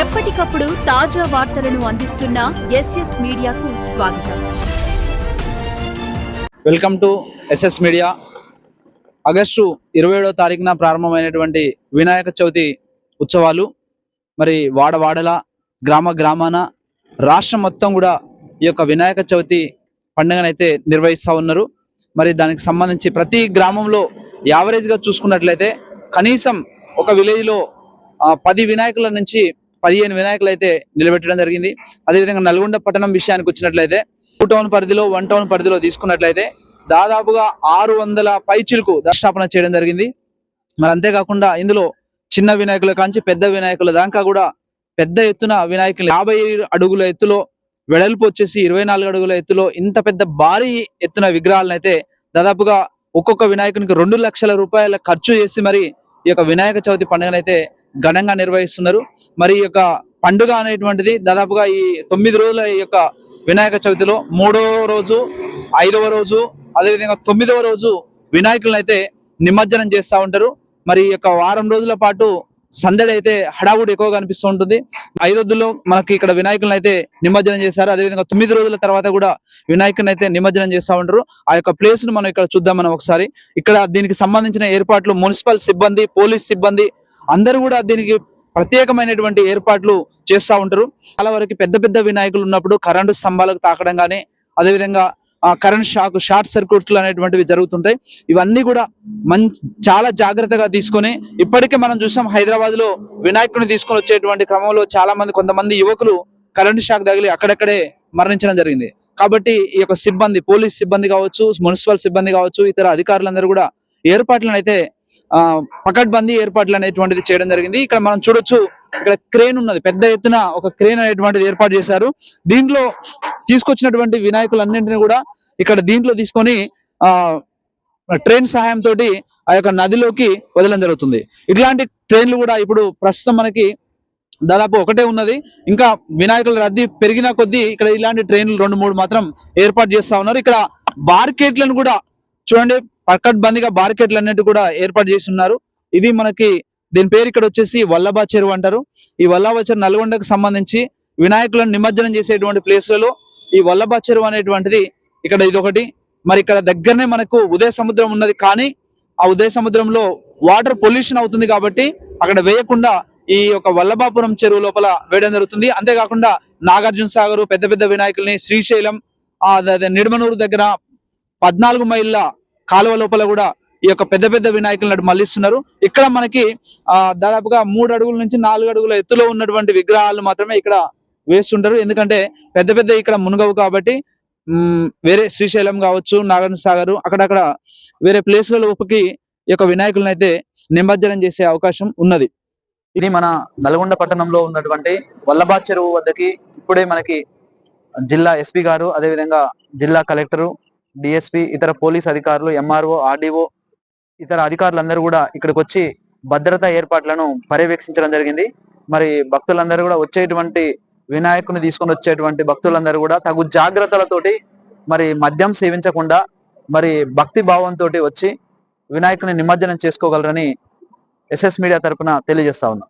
ఎప్పటికప్పుడు తాజా వార్తలను అందిస్తున్న ఎస్ఎస్ మీడియాకు స్వాగతం. Welcome to SS media. August ఇరవై ఏడవ తారీఖున ప్రారంభమైనటువంటి వినాయక చవితి ఉత్సవాలు మరి వాడవాడల గ్రామ గ్రామాన రాష్ట్రం మొత్తం కూడా ఈ యొక్క వినాయక చవితి పండుగనైతే నిర్వహిస్తూ ఉన్నారు. మరి దానికి సంబంధించి ప్రతి గ్రామంలో యావరేజ్గా చూసుకున్నట్లయితే కనీసం ఒక విలేజ్లో పది వినాయకుల నుంచి పదిహేను వినాయకులు అయితే నిలబెట్టడం జరిగింది. అదేవిధంగా నల్గొండ పట్టణం విషయానికి వచ్చినట్లయితే టూ టౌన్ పరిధిలో వన్ టౌన్ పరిధిలో తీసుకున్నట్లయితే దాదాపుగా ఆరు వందల పైచిలకు దర్శనాపన చేయడం జరిగింది. మరి అంతేకాకుండా ఇందులో చిన్న వినాయకుల కాంచి పెద్ద వినాయకుల దాకా కూడా పెద్ద ఎత్తున వినాయకులు యాభై అడుగుల ఎత్తులో వెడల్పు వచ్చేసి ఇరవై నాలుగు అడుగుల ఎత్తులో ఇంత పెద్ద భారీ ఎత్తున విగ్రహాలను అయితే దాదాపుగా ఒక్కొక్క వినాయకునికి రెండు లక్షల రూపాయల ఖర్చు చేసి మరి ఈ యొక్క వినాయక చవితి పండుగనైతే ఘనంగా నిర్వహిస్తున్నారు. మరి ఈ యొక్క పండుగ అనేటువంటిది దాదాపుగా ఈ తొమ్మిది రోజుల ఈ యొక్క వినాయక చవితిలో మూడవ రోజు ఐదవ రోజు అదేవిధంగా తొమ్మిదవ రోజు వినాయకులను అయితే నిమజ్జనం చేస్తూ ఉంటారు. మరి ఈ యొక్క వారం రోజుల పాటు సందడి అయితే హడావుడి ఎక్కువగా అనిపిస్తూ ఉంటుంది. ఐదొద్దులో మనకి ఇక్కడ వినాయకులను అయితే నిమజ్జనం చేశారు. అదేవిధంగా తొమ్మిది రోజుల తర్వాత కూడా వినాయకుని అయితే నిమజ్జనం చేస్తూ ఉంటారు. ఆ యొక్క ప్లేస్ను మనం ఇక్కడ చూద్దాం మనం ఒకసారి. ఇక్కడ దీనికి సంబంధించిన ఏర్పాట్లు మున్సిపల్ సిబ్బంది పోలీస్ సిబ్బంది అందరూ కూడా దీనికి ప్రత్యేకమైనటువంటి ఏర్పాట్లు చేస్తూ ఉంటారు. చాలా వరకు పెద్ద పెద్ద వినాయకులు ఉన్నప్పుడు కరెంటు స్తంభాలకు తాకడం కానీ అదేవిధంగా కరెంట్ షాక్ షార్ట్ సర్క్యూట్లు అనేటువంటివి జరుగుతుంటాయి. ఇవన్నీ కూడా మంచి చాలా జాగ్రత్తగా తీసుకొని ఇప్పటికే మనం చూసాం హైదరాబాద్లో వినాయకుడిని తీసుకొని వచ్చేటువంటి క్రమంలో చాలా మంది కొంతమంది యువకులు కరెంట్ షాక్ తగిలి అక్కడక్కడే మరణించడం జరిగింది. కాబట్టి ఈ యొక్క సిబ్బంది పోలీస్ సిబ్బంది కావచ్చు మున్సిపల్ సిబ్బంది కావచ్చు ఇతర అధికారులందరూ కూడా ఏర్పాట్లను అయితే పకడ్బందీ ఏర్పాట్లు అనేటువంటిది చేయడం జరిగింది. ఇక్కడ మనం చూడొచ్చు ఇక్కడ క్రేన్ ఉన్నది. పెద్ద ఎత్తున ఒక క్రేన్ అనేటువంటిది ఏర్పాటు చేశారు. దీంట్లో తీసుకొచ్చినటువంటి వినాయకులన్నింటినీ కూడా ఇక్కడ దీంట్లో తీసుకొని ఆ ట్రైన్ సహాయంతో ఆ యొక్క నదిలోకి వదలడం జరుగుతుంది. ఇట్లాంటి ట్రైన్లు కూడా ఇప్పుడు ప్రస్తుతం మనకి దాదాపు ఒకటే ఉన్నది. ఇంకా వినాయకుల రద్దీ పెరిగిన కొద్దీ ఇక్కడ ఇలాంటి ట్రైన్లు రెండు మూడు మాత్రం ఏర్పాటు చేస్తా ఉన్నారు. ఇక్కడ బార్కెట్లను కూడా చూడండి పకడ్బందీగా బార్కెట్లు అన్నిటి కూడా ఏర్పాటు చేసి ఉన్నారు. ఇది మనకి దీని పేరు ఇక్కడ వచ్చేసి వల్లభా చెరువు అంటారు. ఈ వల్లభా చెరువు నల్గొండకు సంబంధించి వినాయకులను నిమజ్జనం చేసేటువంటి ప్లేస్లలో ఈ వల్లభా చెరువు అనేటువంటిది ఇక్కడ ఇది ఒకటి మరి ఇక్కడ దగ్గరనే మనకు ఉదయ సముద్రం ఉన్నది కానీ ఆ ఉదయ సముద్రంలో వాటర్ పొల్యూషన్ అవుతుంది కాబట్టి అక్కడ వేయకుండా ఈ యొక్క వల్లభాపురం చెరువు లోపల వేయడం జరుగుతుంది. అంతేకాకుండా నాగార్జున సాగర్ పెద్ద పెద్ద వినాయకుల్ని శ్రీశైలం నిడమనూరు దగ్గర పద్నాలుగు మైళ్ళ కాలువ లోపల కూడా ఈ యొక్క పెద్ద పెద్ద వినాయకులను మళ్ళిస్తున్నారు. ఇక్కడ మనకి ఆ దాదాపుగా మూడు అడుగుల నుంచి నాలుగు అడుగుల ఎత్తులో ఉన్నటువంటి విగ్రహాలు మాత్రమే ఇక్కడ వేస్తుంటారు. ఎందుకంటే పెద్ద పెద్ద ఇక్కడ మునుగవు కాబట్టి వేరే శ్రీశైలం కావచ్చు నాగార్జున సాగర్ అక్కడక్కడ వేరే ప్లేస్ల లోపలికి ఈ యొక్క వినాయకులను అయితే నిమజ్జనం చేసే అవకాశం ఉన్నది. ఇది మన నల్గొండ పట్టణంలో ఉన్నటువంటి వల్లభా చెరువు వద్దకి ఇప్పుడే మనకి జిల్లా ఎస్పీ గారు అదేవిధంగా జిల్లా కలెక్టరు డిఎస్పి ఇతర పోలీస్ అధికారులు ఎంఆర్ఓ ఆర్డీఓ ఇతర అధికారులందరూ కూడా ఇక్కడికి వచ్చి భద్రతా ఏర్పాట్లను పర్యవేక్షించడం జరిగింది. మరి భక్తులందరూ కూడా వచ్చేటువంటి వినాయకుని తీసుకొని వచ్చేటువంటి భక్తులందరూ కూడా తగు జాగ్రత్తలతోటి మరి మద్యం సేవించకుండా మరి భక్తి భావంతో వచ్చి వినాయకుని నిమజ్జనం చేసుకోగలరని ఎస్ఎస్ మీడియా తరపున తెలియజేస్తా ఉన్నా.